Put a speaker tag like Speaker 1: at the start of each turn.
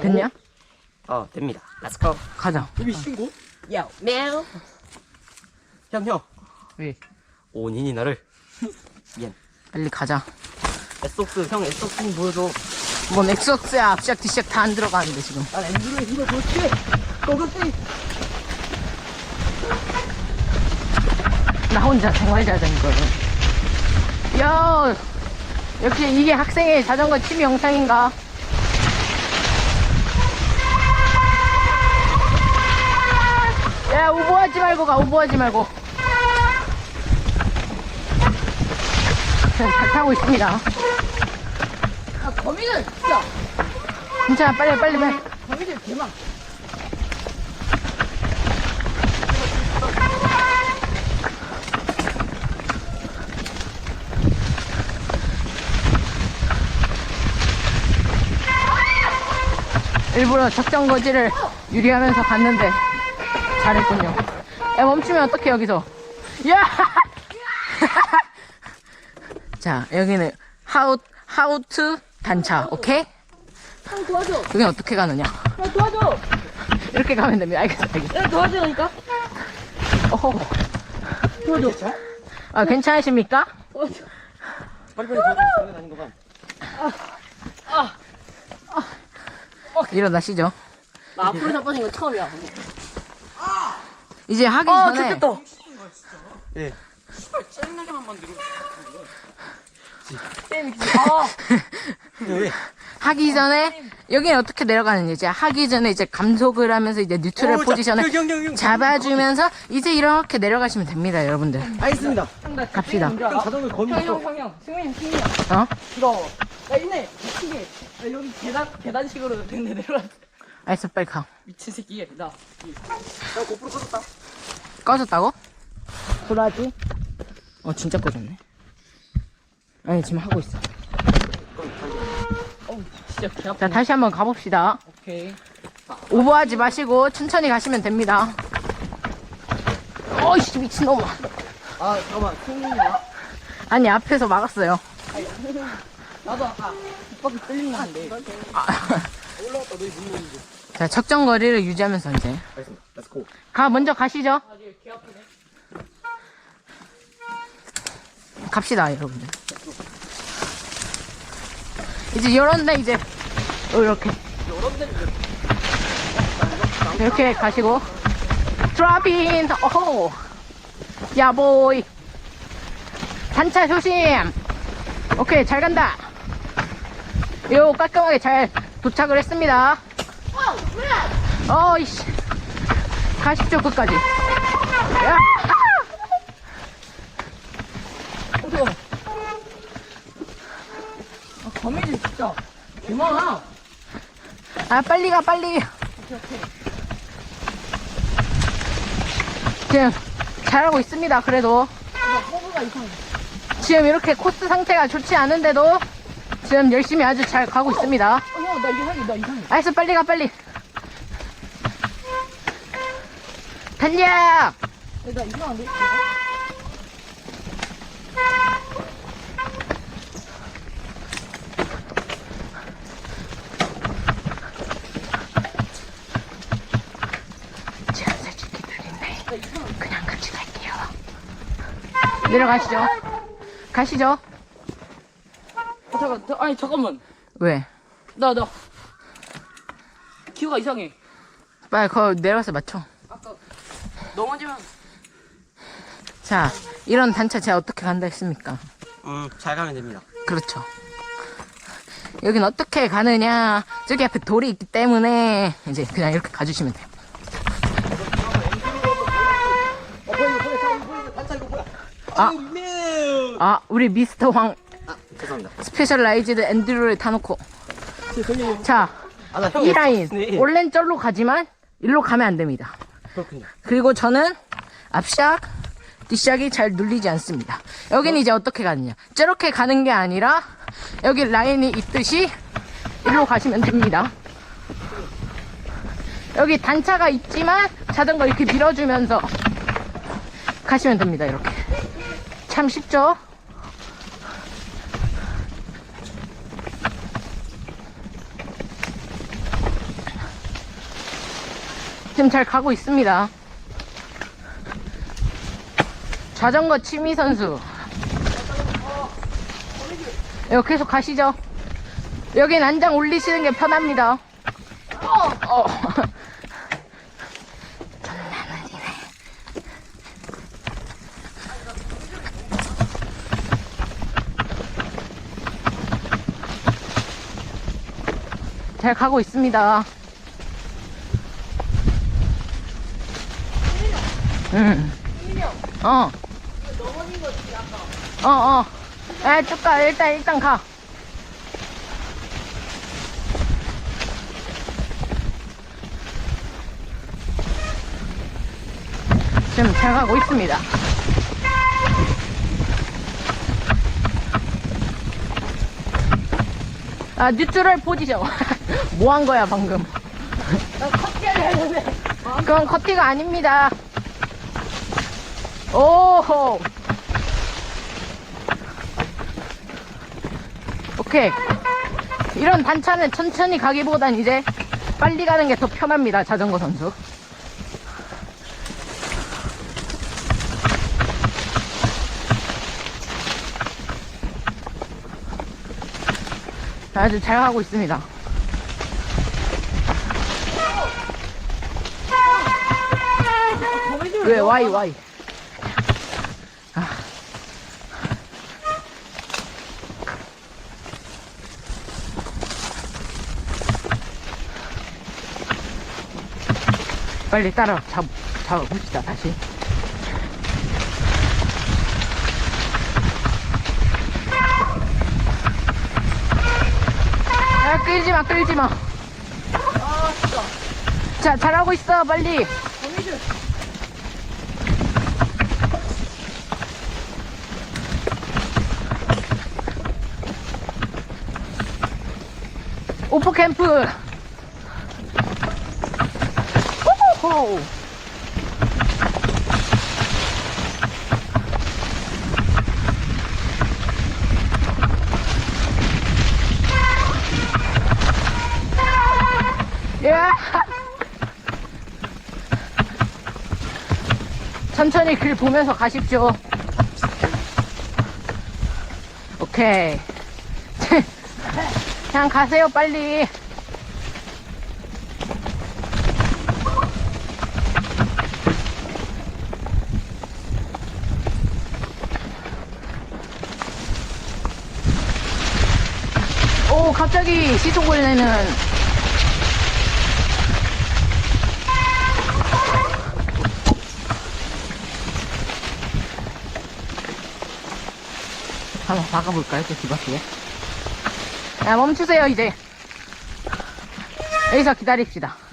Speaker 1: 됐냐?
Speaker 2: 어 됩니다. Let's go.
Speaker 1: 가자.
Speaker 3: 이미 신고?
Speaker 2: 야, 매우. 형 형.
Speaker 1: 왜?
Speaker 2: 온인이 나를.
Speaker 1: 빨리 가자.
Speaker 2: 에소스 형 에소스 좀 보여줘.
Speaker 1: 뭔 엑소스야 앞시작 뒤시작 다 안 들어가는데 지금.
Speaker 2: 난 앤드로이 이거 좋지. 고고씨.
Speaker 1: 나 혼자 생활 자전거를. 야, 역시 이게 학생의 자전거 취미 영상인가? 야, 오버하지 말고 가, 오버하지 말고. 잘, 잘 타고 있습니다.
Speaker 3: 아, 거미는 진짜.
Speaker 1: 괜찮아, 빨리, 빨리, 빨리.
Speaker 3: 거미들 대박.
Speaker 1: 일부러 적정 거지를 유리하면서 갔는데 잘했군요. 야 멈추면 어떡해 여기서? 야! 자 여기는 하우 하우트 단차 오케이?
Speaker 3: 형 도와줘.
Speaker 1: 여기 어떻게 가느냐?
Speaker 3: 형 도와줘.
Speaker 1: 이렇게 가면 됩니다. 알겠어, 알겠어.
Speaker 3: 야, 도와주라니까.
Speaker 1: 어허.
Speaker 3: 도와줘.
Speaker 1: 아 괜찮으십니까?
Speaker 3: 도와줘.
Speaker 2: 빨리빨리 도와줘. 장난 아닌 거 봐.
Speaker 1: 일어나시죠.
Speaker 3: 나 앞으로 자빠진 거 처음이야.
Speaker 1: 이제 하기
Speaker 3: 아,
Speaker 1: 전에
Speaker 3: 좋겠다.
Speaker 2: 예.
Speaker 3: 쌤, 아,
Speaker 2: 왜?
Speaker 1: 하기 전에 여기는 어떻게 내려가는지 이제 하기 전에 이제 감속을 하면서 이제 뉴트럴
Speaker 2: 오, 자,
Speaker 1: 포지션을
Speaker 2: 형, 형.
Speaker 1: 잡아주면서 이제 이렇게 내려가시면 됩니다, 여러분들.
Speaker 2: 알겠습니다.
Speaker 1: 갑시다.
Speaker 2: 형 자전거 거미
Speaker 3: 형,
Speaker 2: 있어.
Speaker 3: 형, 형, 형. 승민이, 승민이.
Speaker 1: 어?
Speaker 3: 부러워. 야, 있네. 미치게. 야, 여기 계단, 계단식으로 된데 내려가.
Speaker 1: 알겠어, 빨리 가.
Speaker 3: 미친 새끼. 나.
Speaker 2: 형 고프로 꺼졌다.
Speaker 1: 꺼졌다고? 불하지? 어, 진짜 꺼졌네. 아니, 지금 하고 있어.
Speaker 3: 어우, 진짜 개 아파.
Speaker 1: 자, 다시 한번 가봅시다.
Speaker 3: 오케이.
Speaker 1: 오버하지 마시고 천천히 가시면 됩니다. 어이씨, 미친놈아.
Speaker 2: 아 잠깐만. 승민이야.
Speaker 1: 아니, 앞에서 막았어요.
Speaker 3: 나도 아까 뒷바퀴 뚫린 거 한데.
Speaker 1: 자, 적정 거리를 유지하면서 이제.
Speaker 2: 알겠습니다. Let's go.
Speaker 1: 가, 먼저 가시죠. 갑시다, 여러분들. 이제 요런데 이제 이렇게 이렇게 가시고 드랍인 오호 야 보이 단차 조심 오케이 잘 간다 요 깔끔하게 잘 도착을 했습니다 어 이씨 가십시오 끝까지 야!
Speaker 3: 아, 거미들 진짜. 개 많아.
Speaker 1: 아 빨리 가 빨리 지금 잘하고 있습니다 그래도
Speaker 3: 이상해.
Speaker 1: 지금 이렇게 코스 상태가 좋지 않은데도 지금 열심히 아주 잘 가고 있습니다.
Speaker 3: 어, 형, 나 이상해, 나 이상해.
Speaker 1: 알았어 빨리 가 빨리. 달려
Speaker 3: 야, 나 이상한데?
Speaker 1: 제가 솔직히 들리네 그냥 같이 갈게요. 내려가시죠. 가시죠.
Speaker 3: 아, 잠깐, 저, 아니, 잠깐만.
Speaker 1: 왜?
Speaker 3: 나, 나. 기호가 이상해.
Speaker 1: 빨리 거 내려가서 맞춰
Speaker 3: 아까 넘어지면.
Speaker 1: 자 이런 단차 제가 어떻게 간다 했습니까
Speaker 2: 음, 잘 가면 됩니다.
Speaker 1: 그렇죠. 여긴 어떻게 가느냐. 저기 앞에 돌이 있기 때문에 이제 그냥 이렇게 가주시면 돼요.
Speaker 2: 어?
Speaker 1: 아.
Speaker 2: 매우.
Speaker 1: 아, 우리 미스터 황
Speaker 2: 아, 죄송합니다.
Speaker 1: 스페셜라이즈드 앤드류를 타놓고. 자,
Speaker 2: 아, 나 형.
Speaker 1: 이 라인.
Speaker 2: 네.
Speaker 1: 원래는 절로 가지만 일로 가면 안 됩니다.
Speaker 2: 그렇군요.
Speaker 1: 그리고 저는 앞샥, 뒷샥이 잘 눌리지 않습니다. 여기는 이제 어떻게 가느냐. 저렇게 가는 게 아니라 여기 라인이 있듯이 일로 가시면 됩니다. 여기 단차가 있지만 자전거 이렇게 밀어주면서 가시면 됩니다. 이렇게. 참 쉽죠? 지금 잘 가고 있습니다. 자전거 취미 선수. 이거 계속 가시죠. 여긴 안장 올리시는 게 편합니다. 어. 잘 가고 있습니다. 응. 어. 어, 어. 에, 쭉 가. 일단, 일단 가. 지금 잘 가고 있습니다. 아, 뉴트럴 포지션. 뭐 한 거야, 방금? 그건 커티가 아닙니다. 오호. 오케이. 이런 단차는 천천히 가기보단 이제 빨리 가는 게 더 편합니다, 자전거 선수. 아주 잘 가고 있습니다. 왜, 와이, 와이. 아. 빨리 따라 잡, 잡아봅시다, 다시. 야, 끌지 마, 끌지 마. 자, 잘하고 있어, 빨리. 오프 캠프. 호호. 예. 천천히 길 보면서 가십시오. 오케이. 그냥 가세요, 빨리. 오, 갑자기 시속을 내는 한번 박아볼까요? 그 뒤바퀴에. 야, 멈추세요, 이제. 여기서 기다립시다. 어?